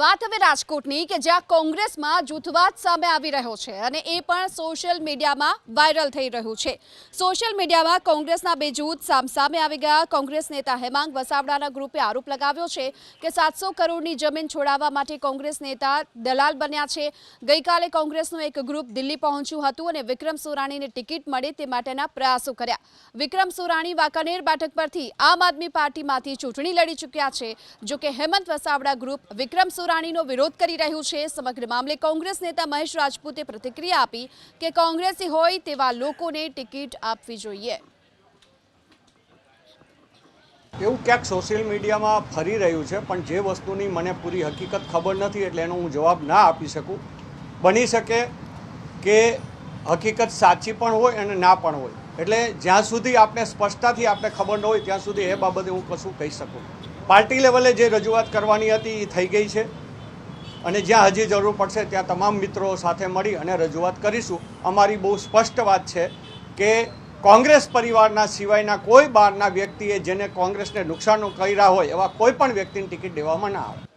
વાત હવે રાજકોટની કે જ્યાં કોંગ્રેસમાં જૂથવાદ સામે આવી રહ્યો છે અને એ પણ સોશિયલ મીડિયામાં વાયરલ થઈ રહ્યું છે. સોશિયલ મીડિયામાં કોંગ્રેસના બે જૂથ સામસામે આવી ગયા. કોંગ્રેસ નેતા હેમાંગ વસાવડાના ગ્રુપે આરોપ લગાવ્યો છે કે સાતસો કરોડની જમીન છોડાવવા માટે કોંગ્રેસ નેતા દલાલ બન્યા છે. ગઈકાલે કોંગ્રેસનું એક ગ્રુપ દિલ્હી પહોંચ્યું હતું અને વિક્રમ સોરાણીને ટિકિટ મળે તે માટેના પ્રયાસો કર્યા. વિક્રમ સોરાણી વાંકાનેર બેઠક પરથી આમ આદમી પાર્ટીમાંથી ચૂંટણી લડી ચૂક્યા છે. જો કે હેમંત વસાવડા ગ્રુપ વિક્રમ સોરાણીનો વિરોધ કરી રહ્યું છે. સમગ્ર મામલે કોંગ્રેસ નેતા મહેશ રાજપૂતે પ્રતિક્રિયા આપી કે કોંગ્રેસી હોય તેવા લોકોને ટિકિટ આપવી જોઈએ. એવું ક્યાંક સોશિયલ મીડિયામાં ફરી રહ્યું છે, પણ જે વસ્તુની મને પૂરી હકીકત ખબર નથી એટલે એનો હું જવાબ ના આપી શકું. બની શકે કે હકીકત સાચી પણ હોય અને ના પણ હોય. એટલે જ્યાં સુધી આપણે સ્પષ્ટતાથી આપણે ખબર ન હોય, ત્યાં સુધી એ બાબતે હું કશું કહી શકું. પાર્ટી લેવલે જે રજૂઆત કરવાની હતી એ થઈ ગઈ છે. અને જ્યાં હજી જરૂર પડશે ત્યાં તમામ મિત્રો સાથે મળી અને રજૂઆત કરીશું. અમારી બહુ સ્પષ્ટ વાત છે કે કોંગ્રેસ પરિવારના સિવાયના કોઈ બહારના વ્યક્તિએ જેને કોંગ્રેસને નુકસાન કર્યા હોય એવા કોઈ પણ વ્યક્તિની ટિકિટ દેવામાં ના આવે.